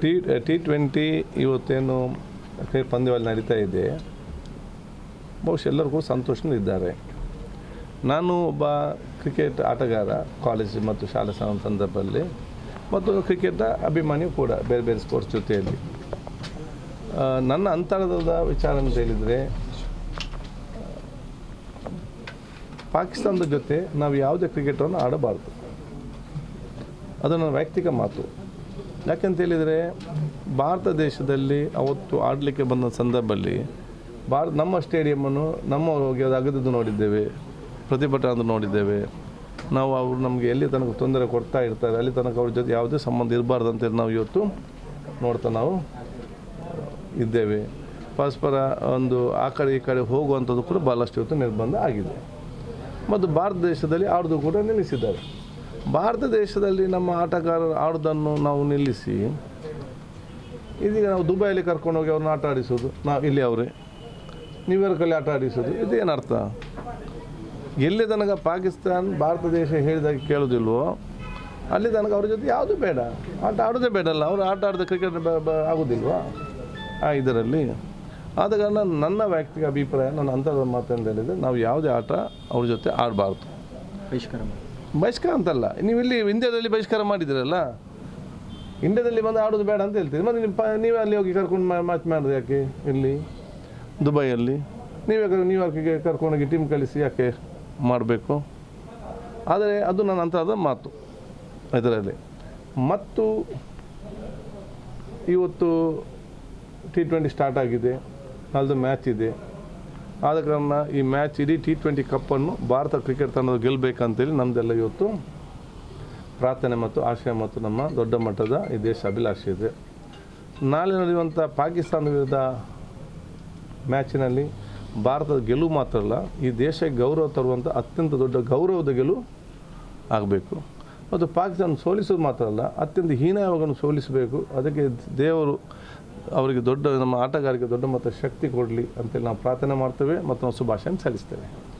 T T twenty ಇವತ್ತೇನು cricket ಪಂದ್ಯಾವಳಿ ನಡೀತಾ ಇದೆ. ಬಹುಶಃ ಎಲ್ಲರಿಗೂ ಸಂತೋಷನಲ್ಲಿದ್ದಾರೆ ನಾನು ಒಬ್ಬ ಕ್ರಿಕೆಟ್ ಆಟಗಾರ ಕಾಲೇಜ್ ಮತ್ತು ಶಾಲೆ ಸಂದರ್ಭದಲ್ಲಿ ಮತ್ತು ಕ್ರಿಕೆಟ್ ಅಭಿಮಾನಿಯೂ ಕೂಡ ಬೇರೆ ಬೇರೆ ಸ್ಪೋರ್ಟ್ಸ್ ಜೊತೆಯಲ್ಲಿ. ನನ್ನ ಅಂತರದ ವಿಚಾರ ಅಂತ ಹೇಳಿದರೆ, ಪಾಕಿಸ್ತಾನದ ಜೊತೆ ನಾವು ಯಾವುದೇ ಕ್ರಿಕೆಟನ್ನು ಆಡಬಾರ್ದು. ಅದು ನನ್ನ ವೈಯಕ್ತಿಕ ಮಾತು. ಯಾಕೆಂತ ಹೇಳಿದರೆ ಭಾರತ ದೇಶದಲ್ಲಿ ಅವತ್ತು ಆಡಲಿಕ್ಕೆ ಬಂದ ಸಂದರ್ಭದಲ್ಲಿ ಭಾರ, ನಮ್ಮ ಸ್ಟೇಡಿಯಮ್ಮನ್ನು ನಮ್ಮ ಹೋಗಿ ಅದು ಅಗದದ್ದು ನೋಡಿದ್ದೇವೆ. ಪ್ರತಿಭಟನೆ ನೋಡಿದ್ದೇವೆ. ನಾವು ಅವರು ನಮಗೆ ಎಲ್ಲಿ ತನಕ ತೊಂದರೆ ಕೊಡ್ತಾ ಇರ್ತಾರೆ, ಅಲ್ಲಿ ತನಕ ಅವ್ರ ಜೊತೆ ಯಾವುದೇ ಸಂಬಂಧ ಇರಬಾರ್ದು ಅಂತೇಳಿ ನಾವು ಇವತ್ತು ನೋಡ್ತಾ ನಾವು ಇದ್ದೇವೆ. ಪರಸ್ಪರ ಒಂದು ಆ ಕಡೆ ಈ ಕಡೆ ಹೋಗುವಂಥದ್ದು ಕೂಡ ಭಾಳಷ್ಟು ಇವತ್ತು ನಿರ್ಬಂಧ ಆಗಿದೆ. ಮತ್ತು ಭಾರತ ದೇಶದಲ್ಲಿ ಆಡೋದು ಕೂಡ ನಿಲ್ಲಿಸಿದ್ದಾರೆ. ಭಾರತ ದೇಶದಲ್ಲಿ ನಮ್ಮ ಆಟಗಾರರು ಆಡೋದನ್ನು ನಾವು ನಿಲ್ಲಿಸಿ, ಇದೀಗ ನಾವು ದುಬೈಯಲ್ಲಿ ಕರ್ಕೊಂಡು ಹೋಗಿ ಅವ್ರನ್ನ ಆಟ ಆಡಿಸೋದು. ನಾವು ಇಲ್ಲಿ ಅವರೇ. ನ್ಯೂಯಾರ್ಕಲ್ಲಿ ಆಟ ಆಡಿಸೋದು. ಇದೇನರ್ಥ ಎಲ್ಲಿ ತನಕ ಪಾಕಿಸ್ತಾನ್ ಭಾರತ ದೇಶ ಹೇಳಿದಾಗ ಕೇಳೋದಿಲ್ವೋ, ಅಲ್ಲಿ ತನಕ ಅವ್ರ ಜೊತೆ ಯಾವುದು ಬೇಡ. ಆಟ ಆಡೋದೇ ಬೇಡಲ್ಲ ಅವರು ಆಟ ಆಡಿದ ಕ್ರಿಕೆಟ್ ಆಗೋದಿಲ್ವಾ? ಆ ಇದರಲ್ಲಿ. ಆದ ಕಾರಣ ನನ್ನ ವ್ಯಕ್ತಿಗ ಅಭಿಪ್ರಾಯ, ನನ್ನ ಅಂತರದ ಮಾತು ಅಂತ ಹೇಳಿದರೆ ನಾವು ಯಾವುದೇ ಆಟ ಅವ್ರ ಜೊತೆ ಆಡಬಾರ್ದು. ಬಹಿಷ್ಕಾರ ಅಂತಲ್ಲ. ನೀವು ಇಲ್ಲಿ ಇಂಡಿಯಾದಲ್ಲಿ ಬಹಿಷ್ಕಾರ ಮಾಡಿದ್ರಲ್ಲ ಇಂಡಿಯಾದಲ್ಲಿ ಬಂದು ಆಡೋದು ಬೇಡ ಅಂತ ಹೇಳ್ತೀರಿ. ಮತ್ತೆ ನಿಮ್ಮ ನೀವೇ ಅಲ್ಲಿ ಹೋಗಿ ಕರ್ಕೊಂಡು ಮ್ಯಾಚ್ ಮಾಡೋದು ಯಾಕೆ ಇಲ್ಲಿ? ದುಬೈಯಲ್ಲಿ. ನೀವೇ ನ್ಯೂಯಾರ್ಕಿಗೆ ಕರ್ಕೊಂಡೋಗಿ ಟೀಮ್ ಕಳಿಸಿ ಯಾಕೆ ಮಾಡಬೇಕು? ಆದರೆ ಅದು ನನ್ನ ಅಂತರದ ಮಾತು ಇದರಲ್ಲಿ. ಮತ್ತು ಇವತ್ತು ಟಿ ಟ್ವೆಂಟಿ ಸ್ಟಾರ್ಟ್ ಆಗಿದೆ. ನಾಳ್ದು ಮ್ಯಾಚ್ ಇದೆ. ಆದ ಕಾರಣ ಈ ಮ್ಯಾಚ್ ಇಡೀ ಟಿ ಟ್ವೆಂಟಿ ಕಪ್ಪನ್ನು ಭಾರತ ಕ್ರಿಕೆಟ್ ತಂಡದ ಗೆಲ್ಲಬೇಕಂತೇಳಿ ನಮ್ಮದೆಲ್ಲ ಇವತ್ತು ಪ್ರಾರ್ಥನೆ ಮತ್ತು ಆಶಯ ಮತ್ತು ನಮ್ಮ ದೊಡ್ಡ ಮಟ್ಟದ ಈ ದೇಶ ಅಭಿಲಾಷೆ ಇದೆ. ನಾಳೆ ನಡೆಯುವಂಥ ಪಾಕಿಸ್ತಾನ ವಿರುದ್ಧ ಮ್ಯಾಚಿನಲ್ಲಿ ಭಾರತದ ಗೆಲುವು ಮಾತ್ರ ಅಲ್ಲ, ಈ ದೇಶಕ್ಕೆ ಗೌರವ ತರುವಂಥ ಅತ್ಯಂತ ದೊಡ್ಡ ಗೌರವದ ಗೆಲುವು ಆಗಬೇಕು. ಮತ್ತು ಪಾಕಿಸ್ತಾನ ಸೋಲಿಸೋದು ಮಾತ್ರ ಅಲ್ಲ, ಅತ್ಯಂತ ಹೀನಾಯವನ್ನು ಸೋಲಿಸಬೇಕು. ಅದಕ್ಕೆ ದೇವರು ಅವರಿಗೆ ದೊಡ್ಡ, ನಮ್ಮ ಆಟಗಾರಿಕೆ ದೊಡ್ಡ ಮಟ್ಟದ ಶಕ್ತಿ ಕೊಡಲಿ ಅಂತೇಳಿ ನಾವು ಪ್ರಾರ್ಥನೆ ಮಾಡ್ತೇವೆ ಮತ್ತು ನಾವು ಶುಭಾಶಯ ಸಲ್ಲಿಸ್ತೇವೆ.